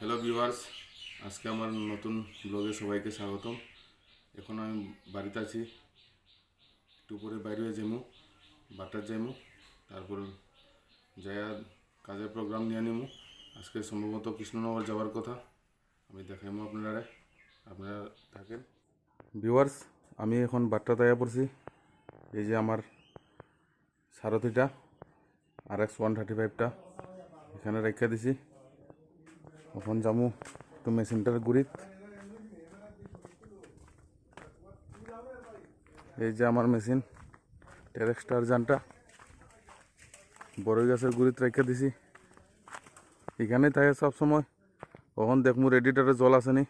Hello viewers আজকে আমার নতুন ব্লগে সবাইকে স্বাগতম। এখন আমি বাড়িতে আছি। একটু পরে বাইরে যাইমু, বাটার যাইমু, তারপর যাইয়া কাজের প্রোগ্রাম নিয়ে নিমু। আজকে সম্ভবত কৃষ্ণনগর যাওয়ার কথা। আমি দেখাইমু আপনারা আপনারা থাকেন। ভিউয়ার্স আমি এখন বাট্টা তৈরি পড়ছি এই যে আমার সারথিটা আর এক্স ওয়ান থার্টি ফাইভটা এখানে রেখে দিছি। এখন যামু একটু মেশিনটার গুড়িত এই যে আমার মেশিন টেরেক্সটার জানটা বড়ই গাছের গুড়িত রেখে দিছি এখানেই থাকে সব সময় ওখান দেখমু রেডিটারে জল আসেনি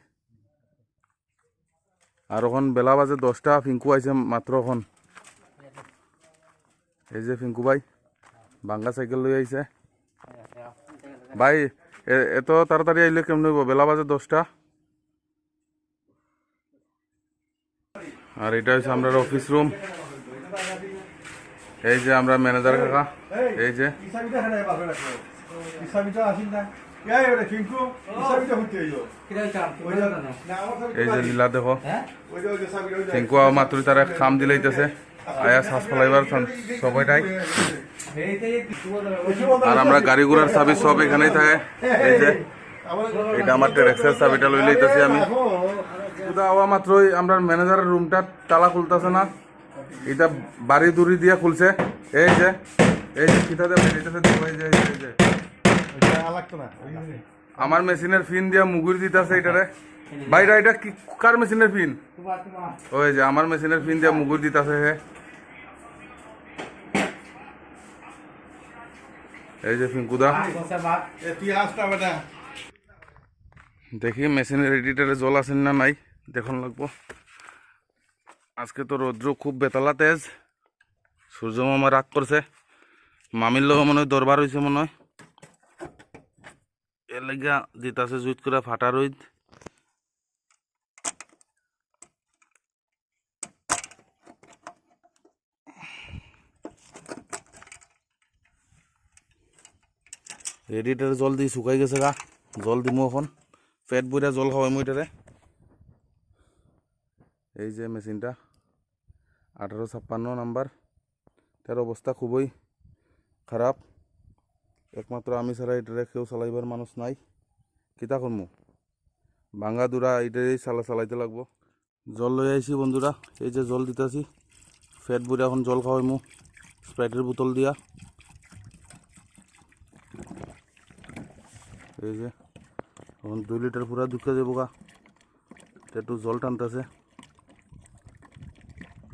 আর ওখান বেলা বাজে দশটা ফিঙ্কু আইছে মাত্র এখন এই যে ফিঙ্কু ভাই বাঙ্গা সাইকেল লই আইছে ভাই এত তাড়াতাড়ি আইলে কেমন হইব? বেলা বাজে দশটা। আর এটা হচ্ছে আমরা অফিস রুম এই যে আমরা ম্যানেজার কাকা। এই যে। এই যে লীলা দেখো টিঙ্কু মাতুরি তারা খাম দিলে আয়া শ্বাস ফলাইবার সবাইটাই। আর আমরা গাড়ি ঘোড়ার চাবি সব এখানেই থাকে। এই যে এটা আমার ট্যাক্সের চাবিটা লই লইতেছি আমি। আওয়া মাত্রই আমরা ম্যানেজারের রুমটা তালা খুলতেছে না। এটা বাড়ি দূরি দিয়ে খুলছে। এই যে এই যে কিতা দিয়ে বেরিয়েছে দেখো এই যে এই যে, আমার মেশিনের ফিন দিয়া মুগুর দিতেছে এটারে। বাইরে এটা কি কার মেশিনের ফিন? ওই যে আমার মেশিনের ফিন দিয়া মুগুর দিতেছে হে। এই যে ফিঙ্কুদা দেখি মেশিনের এডিটারে জল আছেন না নাই? দেখুন লাগবো। আজকে তো রৌদ্র খুব বেতলা তেজ। সূর্য মামা রাগ করছে। মামির লোক মনে হয় দরবার হয়েছে মনে হয়। এর লাগিয়া দিতাছে জুইত করে ফাটা রইত এডিটারে জল দি শুকাই গেছে গা। জল দিমু এখন পেট বইরা জল খাওয়াই মই এটারে এই যে মেশিনটা আঠারো ছাপ্পান্ন নাম্বার তার অবস্থা খুবই খারাপ একমাত্র আমি ছাড়া এটারে কেউ চালাইবার মানুষ নাই। কিতা করমু ভাঙ্গা দূরা এটারেই চালা চালাইতে লাগবো। জল লই আইছি বন্ধুরা। এই যে জল দিতেছি। ফেট বইরা এখন জল খাওয়াইমু স্প্রাইটের বোতল দিয়া। এই যে, এখন দুই লিটার পুরা ঢুকে যাব গা। একটু জল টানতেছে।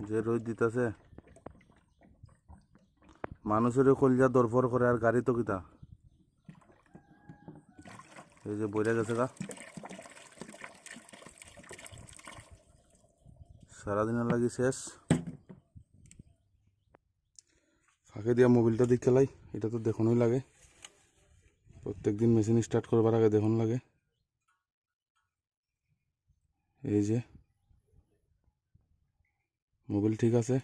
যে রোদ দিতেছে। মানুষের কলজা দরফর করে আর গাড়ি তো কিতা। এই যে বইরা গেছে গা। সারাদিনের লাগি শেষ। ফাঁকে দিয়া মোবিলটা দিক খেলাই এটা তো দেখুনই লাগে। প্রত্যেক দিন মেশিন স্টার্ট করবার আগে দেখুন লাগে। এই যে মোবিল ঠিক আছে।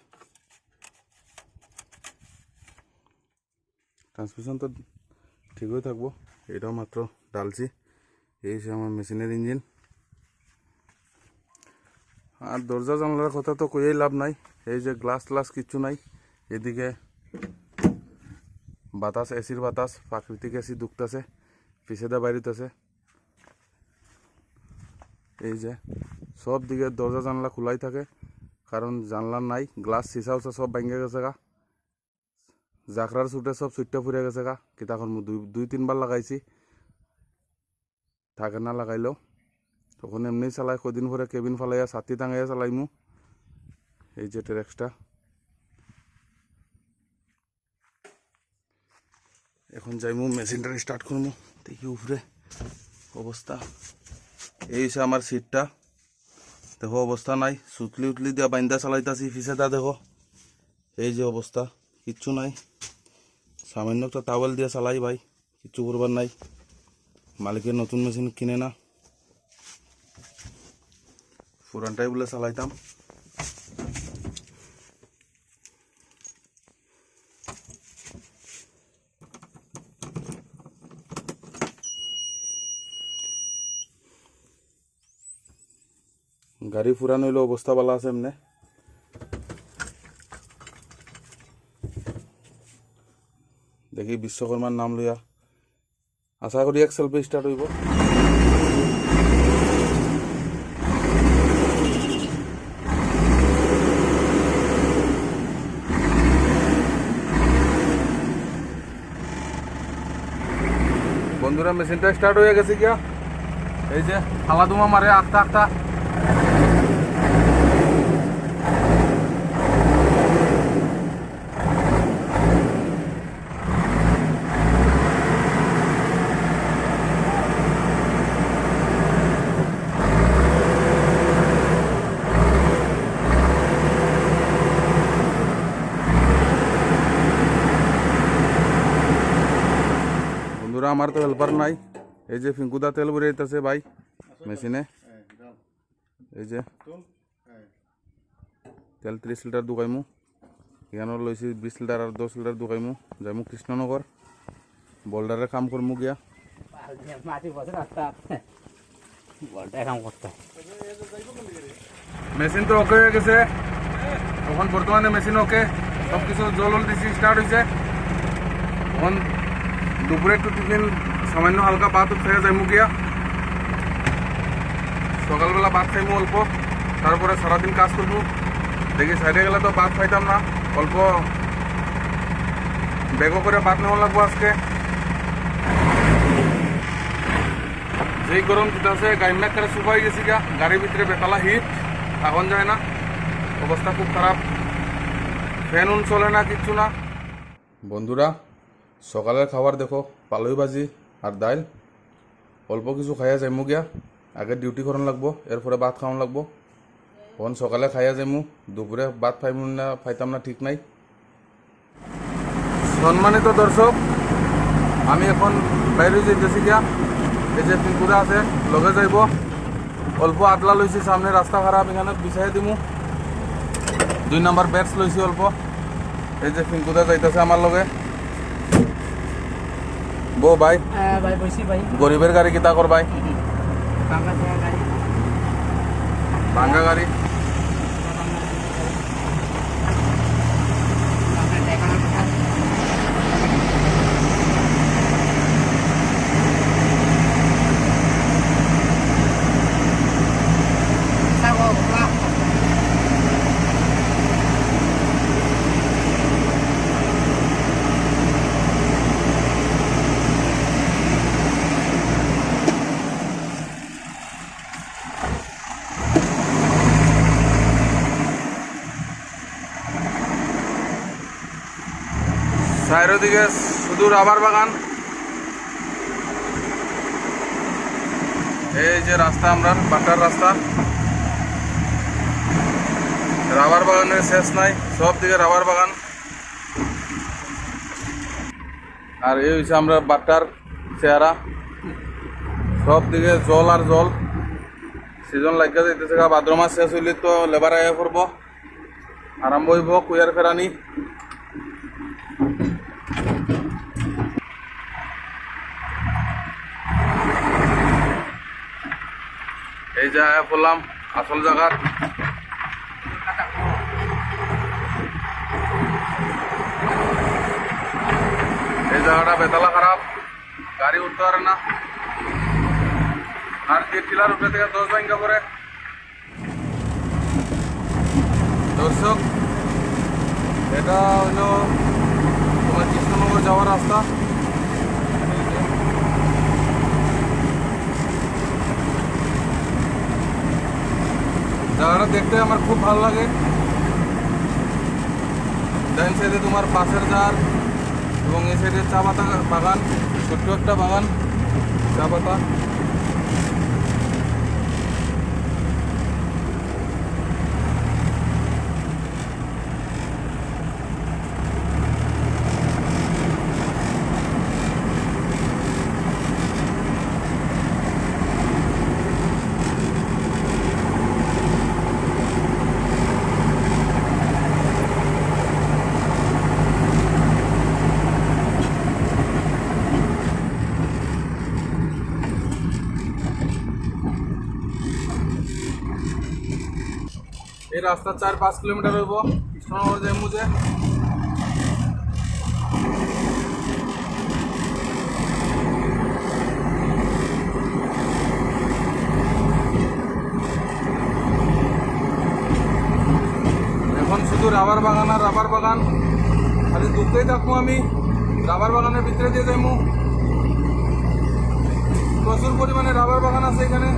ট্রান্সমিশন তো ঠিকই থাকব, এটাও মাত্র ডালছি এই যে আমার মেশিনের ইঞ্জিন আর দরজা জানলার কথা তো কইই লাভ নাই। এই যে গ্লাস গ্লাস কিচ্ছু নাই। এদিকে বাতাস এসির বাতাস প্রাকৃতিক এসি দুখতেছে পিছেদা বাইরিতেছে এই যে সব দিকে দরজা জানলা খোলাই থাকে কারণ জানলা নাই গ্লাস সিসা উসা সব ভেঙে গেছে গা। জাকরার ছুটে সব সুইটটা ফুরে গেছে গা কিতাখন দুই দুই তিনবার লাগাইছি। থাকে না লাগাইলেও তখন এমনি চালাই কদিন পরে কেবিন ফালাইয়া ছাতি টাঙাইয়া চালাইমু। এই যে ট্রেক্সটা এখন যাইমু মেশিনটা স্টার্ট করব দেখি উপরে অবস্থা। এই হচ্ছে আমার সিটটা দেখো, অবস্থা নাই। সুতলি উতলি দিয়া বাইন্দা চালাইতাছি ফিসেটা দেখো। এই যে অবস্থা, কিচ্ছু নাই। সামান্য একটা টাওয়েল দিয়ে চালাই ভাই, কিচ্ছু করবার নাই। মালিকের নতুন মেশিন কিনে না। পুরানটাই বলে চালাইতাম। গাড়ি ফুরানো হইল অবস্থা ভালো আছে এমনি দেখি বিশ্বকর্মার নাম লইয়া আশা করি এক সেলফি স্টার্ট হইব বন্ধুরা মেশিনটা স্টার্ট হয়ে গেছে কিয়া? এই যে হাওয়া দুমা মারে আস্তে আস্তে বন্ধুরা আমার তো হেল্পার নাই এই যে ফিঙ্কুদা তেল ভরে দিতেছে ভাই মেশিনে এই যে তেল ত্রিশ লিটার দুকাইমু এখানে লইছি বিশ লিটার আর দশ লিটার দুকাইমু যাইমু কৃষ্ণনগর বোল্ডারে কাম করমু গিয়া মাটি বছর রাস্তা বলটা কাম করতে মেশিন তো ওকে হয়ে গেছে এখন বর্তমানে মেশিন ওকে সব কিছু জল জল দিছি স্টার্ট হয়েছে এখন দুপুরে একটু টিফিন, সামান্য হালকা ভাত খেয়ে যাইমু গিয়া। সকালবেলা ভাত খাইমু অল্প, তারপরে সারাদিন কাজ করব। দেখি সাইডে গেলে তো ভাত খাইতাম না, অল্প বেগও করে ভাত নেওয়া লাগবো আজকে। যেই গরম দিতেছে, গাড়ি না করে শুকাই গেছি গা, গাড়ির ভিতরে বেতালা হিট এখন যায় না। অবস্থা খুব খারাপ। ফ্যান উন চলে না, কিচ্ছু না। বন্ধুরা সকালের খাবার দেখো পালই ভাজি আর ডাইল অল্প কিছু খাইয়া যাইমু গিয়া, আগে ডিউটি করন লাগবো, এরপরে ভাত খাওয়ান লাগবো। এখন সকালে খাইয়া যাইমু, দুপুরে ভাত পাইমু না পাইতাম না, ঠিক নাই। সম্মানিত দর্শক, আমি এখন বাইরে যেতেছি গিয়া, এই যে পিঙ্কুদা আছে, লগে যাইব। অল্প আদলা লইছি, সামনে রাস্তা খারাপ, এখানে বিছাই দিমু। দুই নাম্বার ব্যাটস লইছি অল্প। এই যে পিঙ্কুদা যাইতেছে আমার লগে। বো ভাই? ভাই গরিবের গাড়ি কিতা কর ভাই? বাংলা জায়গা গাড়ি। ভাঙ্গা গাড়ি বাংলা জায়গা না Sao rồi, চারিদিকে শুধু রাবার বাগান। এই যে রাস্তা আমরা বাটার রাস্তা। রাবার বাগানের শেষ নাই, সব দিকে রাবার বাগান। আর এই হচ্ছে আমরা বাটার চেহারা। সব দিকে জল আর জল। সিজন লাগিয়ে যাইতেছে গা, ভাদ্র মাস শেষ হইলে তো লেবার আয়া করব আরম্ভ হইব কুয়ার ফেরানি। এই যে আয়া পড়লাম, আসল জায়গার। এই জায়গাটা বেতালা খারাপ, গাড়ি উঠতে পারে না। আর যে টিলার উপরে থেকে দশ ব্যাংকা করে দর্শক, এটা হইল তোমার কৃষ্ণনগর যাওয়ার রাস্তা। জায়গাটা দেখতে আমার খুব ভালো লাগে। ডাইন সাইডে তোমার পাশের জার এবং এ সাইডে চা পাতা বাগান, ছোট্ট একটা বাগান, চা পাতা। রাস্তা চার পাঁচ কিলোমিটার হইব। কৃষ্ণনগর যে এখন শুধু রাবার বাগান আর রাবার বাগান। খালি ঢুকতেই থাকব আমি। রাবার বাগানের ভিতরে দিয়ে যাইমু। প্রচুর পরিমাণে রাবার বাগান আছে এখানে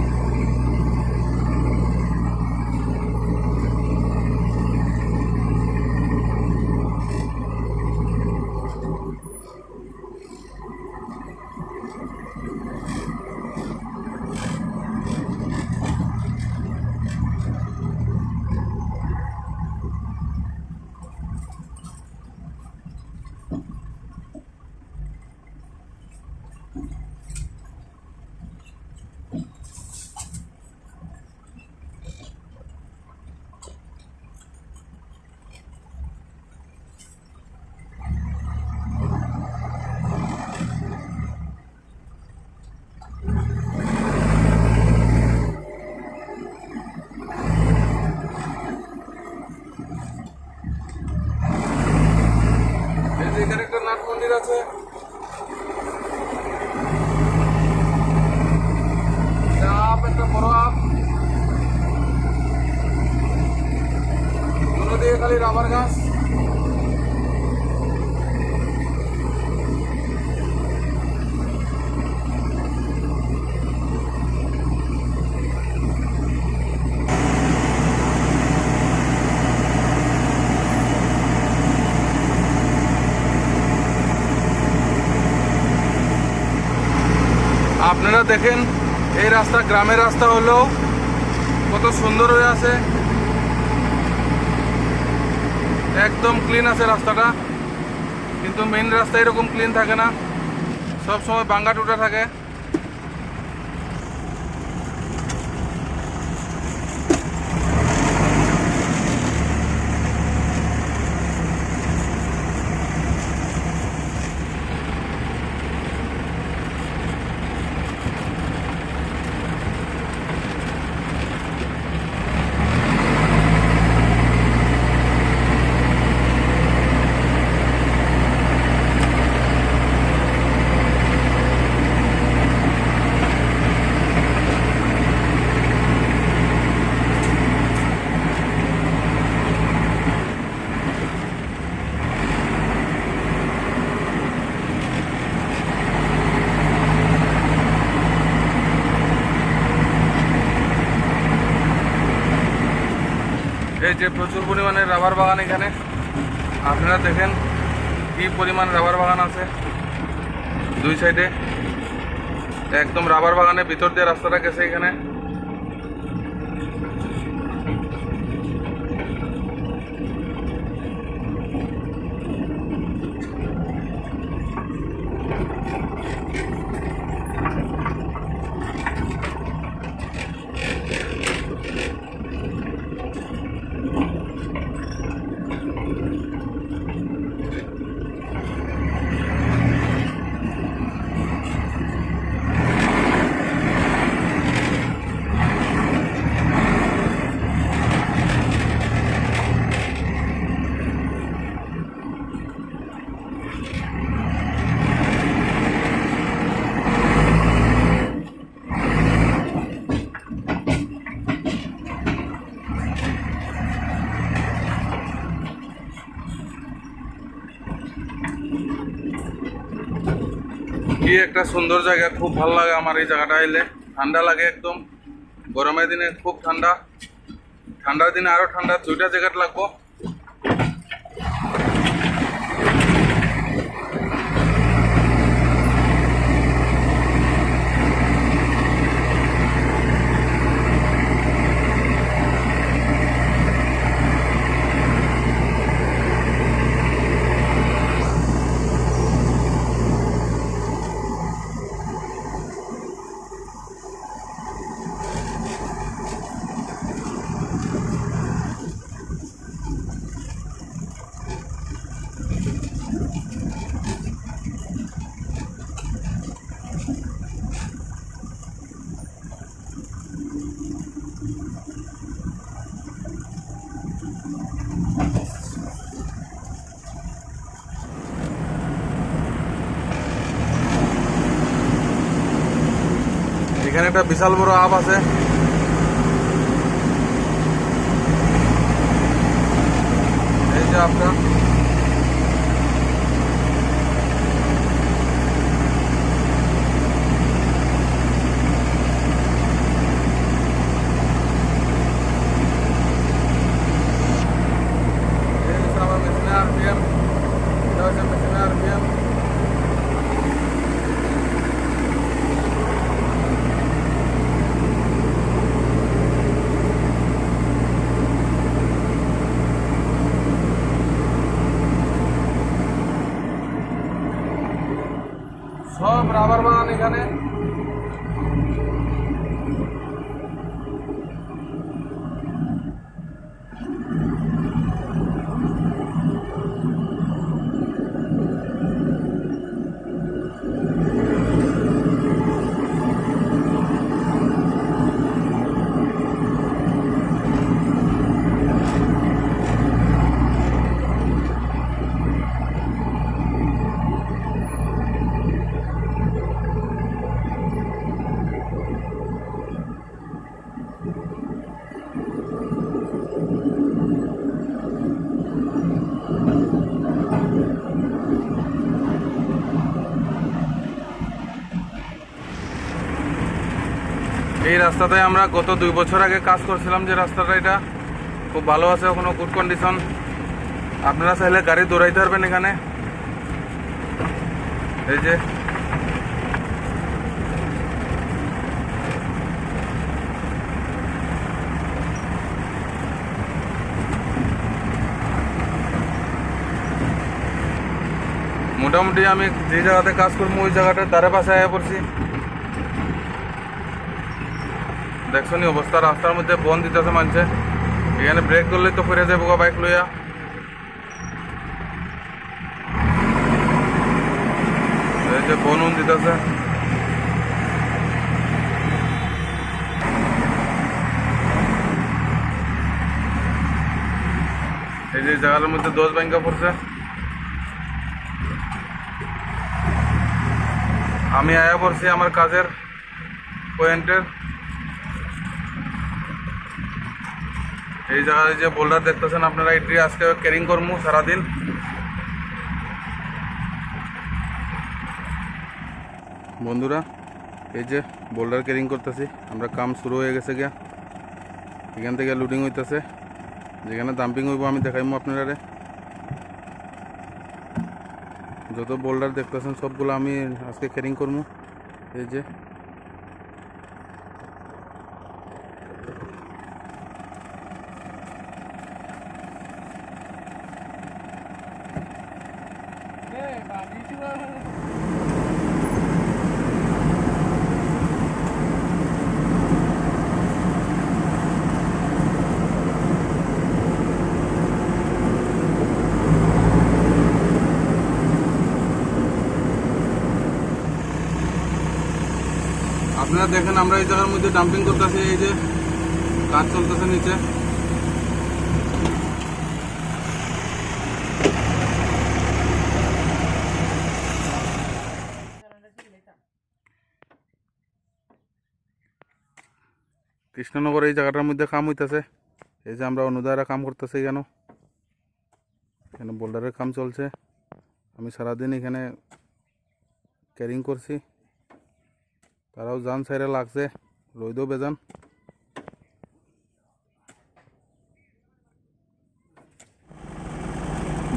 এই যে এখানে একটা নাট মন্দির আছে এটা আপ একটা বড় আপ দুটো দিকে খালি রাবার গাছ আপনারা দেখেন, এই রাস্তা গ্রামের রাস্তা হলো। কত সুন্দর হয়ে আছে। একদম ক্লিন আছে রাস্তাটা। কিন্তু মেন রাস্তা এরকম ক্লিন থাকে না। সব সময় বাঙ্গা টুটা থাকে। যে প্রচুর পরিমাণে রাবার বাগান এখানে। আপনারা দেখেন কি পরিমাণ রাবার বাগান আছে দুই সাইডে। একদম রাবার বাগানের ভিতর দিয়ে রাস্তাটা গেছে এখানে কি একটা সুন্দর জায়গা, খুব ভালো লাগে আমার এই জায়গাটা এলে ঠান্ডা লাগে একদম। গরমের দিনে খুব ঠান্ডা। ঠান্ডার দিনে আরও ঠান্ডা, দুইটা জায়গাটা লাগবো। এখানে একটা বিশাল বড় আপ আছে। এই যে আপটা এই হচ্ছে আমার মেশিনের আরপিএম এটা হচ্ছে মেশিনের আরপিএম সব রাবার বাগান এখানে। এই রাস্তাতে আমরা গত দুই বছর আগে কাজ করছিলাম যে রাস্তাটা এটা। খুব ভালো আছে কোনো গুড কন্ডিশন আপনারা চাইলে গাড়ি দৌড়াইতে পারবেন এখানে। এই যে। মোটামুটি আমি যে জায়গাতে কাজ করব, ওই জায়গাটার ধারে পাশে আয়া পড়ছি। দেখছ নি অবস্থা, রাস্তার মধ্যে বন দিতেছে মানছে এখানে ব্রেক করলেই তো ফিরে যাব বাইক লইয়া। এই যে বন উন দিতেছে। এই যে জায়গার মধ্যে দশ ব্যাংকা পড়ছে। আমি আয়া পড়ছি আমার কাজের পয়েন্টের এই জায়গায় যে বোল্ডার দেখতেছেন আপনারা এটি আজকে ক্যারিং করব সারাদিন। বন্ধুরা, এই যে বোল্ডার ক্যারিং করতেছি, আমরা কাম শুরু হয়ে গেছে গিয়া। এখান থেকে লুডিং হইতেছে। যেখানে ডাম্পিং হইব আমি দেখাইমু আপনারা যত বোল্ডার দেখতেছেন, সবগুলো আমি আজকে ক্যারিং করব এই যে আপনারা দেখেন আমরা এই জায়গার মধ্যে ডাম্পিং করতেছি, এই যে কাজ চলতেছে নিচে। কৃষ্ণনগর এই জায়গাটার মধ্যে কাম হইতেছে। এই যে আমরা অনুদারা কাম করতেছি কেন এখানে বোল্ডারের কাম চলছে। আমি সারাদিন এখানে ক্যারিং করছি। তারাও যান সাইডে লাগছে। রইদও বেজান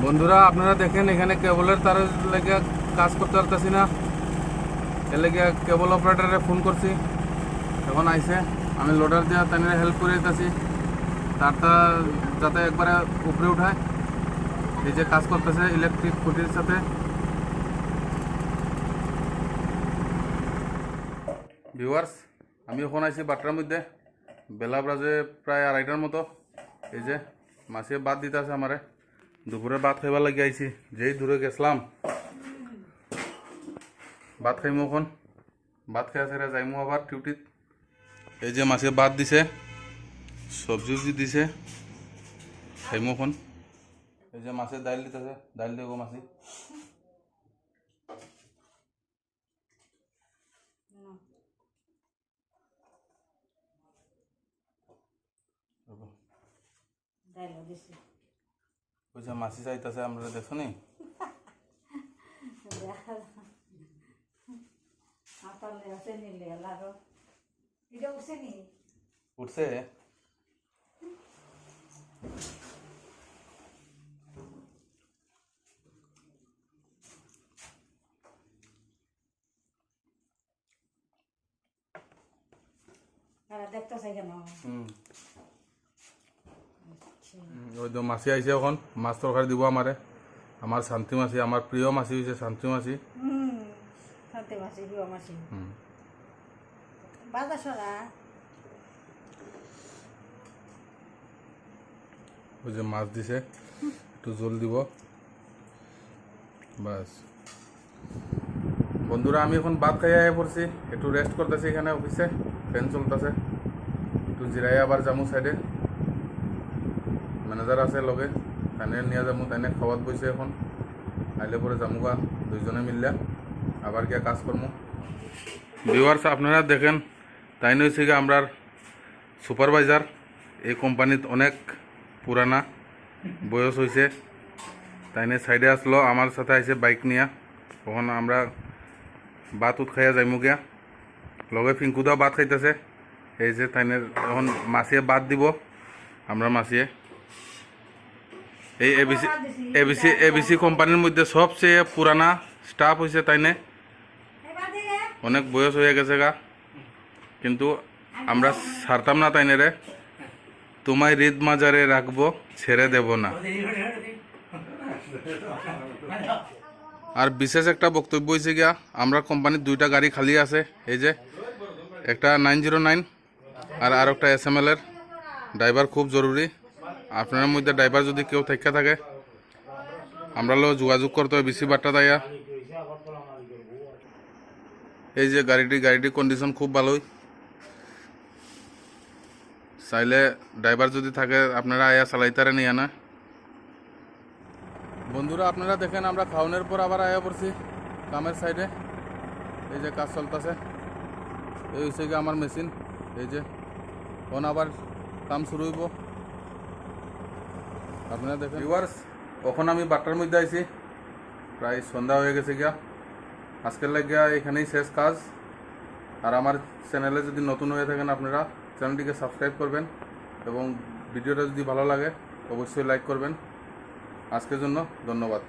বন্ধুরা, আপনারা দেখেন এখানে কেবলের তার লেগে কাজ করতে পারতেছি না। এর লেগে কেবল অপারেটরে ফোন করছি। এখন আইসে আমি লোডার দিয়ে তাদের হেল্প করে দিতেছি। তারটা যাতে একবারে উপরে উঠায়। এই যে কাজ করতেছে ইলেকট্রিক খুঁটির সাথে। ভিউয়ার্স আমি এখন আইছি বাট্টার মধ্যে। বেলা বাজে প্রায় আড়াইটার মতো। এই যে মাছে বাদ দিতে আছে আমারে। দুপুরে ভাত খাইবার লাগি আইছি। যেই দূরে গেছিলাম। ভাত খাইমু এখন। ভাত খাই আছে যাইমু আবার ডিউটিত। এই যে মাছে ভাত দিছে। সবজি উবজি দিছে। খাইমু এখন। এই যে মাছের দাইল দিতেছে। দাইল দেবো মাছি ডাইলো দিছি ওই যে মাসি চাইতেছে আমরা দেখছ নি আতালে আছে নিলে লারো এটা উঠছে। নি উঠছে চাই কেন? হুম। ওই তো মাসি আইছে এখন মাছ তরকারি দিব আমারে আমার শান্তি মাসি আমার প্রিয় মাসি হয়েছে শান্তি মাসি শান্তি মাসি বিয়া মাসি হুম সরা ওই যে মাছ দিছে একটু জল দিব। বাস বন্ধুরা আমি এখন ভাত খাইয়া আয়া পড়ছি একটু রেস্ট করতেছি এখানে অফিসে ফ্যান চলতেছে। একটু জিরাই আবার যামু সাইডে ম্যানেজার আছে লগে তাইনে নিয়ে যামু তাইনে খাওয়াত বইছে এখন। আইলে পরে যামুগা, দুইজনে মিললে আবার গিয়া কাজ করমু ভিউয়ার্স আপনারা দেখেন তাই হয়েছে গিয়ে আমরার সুপারভাইজার এই কোম্পানিত অনেক পুরানা বয়স হয়েছে তাইনে সাইডে আসলো আমার সাথে আইসে বাইক নিয়া। তখন আমরা ভাত উঠ খাইয়া যাইমু গিয়া। লগে ফিঙ্কুদা ভাত খাইতেছে। এই যে তাইনে এখন মাছিয়ে ভাত দিব, আমরা মাছিয়ে। এই এবিসি এবিসি এবিসি কোম্পানির মধ্যে সবচেয়ে পুরানা স্টাফ হয়েছে তাইনে। এবার অনেক বয়স হয়ে গেছে গা। কিন্তু আমরা ছাড়তাম না তাইনে রে। তোমায় হৃদ মাজারে রাখব, ছেড়ে দেব না। আর বিশেষ একটা বক্তব্য হয়েছে গিয়া, আমরা কোম্পানির দুইটা গাড়ি খালি আছে, এই যে একটা নাইন জিরো নাইন আর আর একটা এস এম এল এর ড্রাইভার খুব জরুরি আপনার মধ্যে ড্রাইভার যদি কেউ থেকে থাকে, আমরা যোগাযোগ করতে হয় বেশি বার্তা দেয়া এই যে গাড়িটি, গাড়িটির কন্ডিশন খুব ভালোই। চাইলে ড্রাইভার যদি থাকে, আপনারা আয়া চালাইতারে নিয়ে না। বন্ধুরা, আপনারা দেখেন, আমরা খাওয়ানোর পর আবার আয়া পড়ছি কামের সাইডে এই যে কাজ চলতেছে। এই হচ্ছে আমার মেশিন এই যে কোন আবার কাম শুরু হইব। আপনারা দেখেন। ভিউয়ার্স কখন আমি বাটার মধ্যে আইছি? প্রায় সন্ধ্যা হয়ে গেছে গিয়া। আজকের লাগিয়া এখানেই শেষ কাজ। আর আমার চ্যানেলে যদি নতুন হয়ে থাকেন আপনারা চ্যানেলটিকে সাবস্ক্রাইব করবেন এবং ভিডিওটা যদি ভালো লাগে, অবশ্যই লাইক করবেন। আজকের জন্য ধন্যবাদ।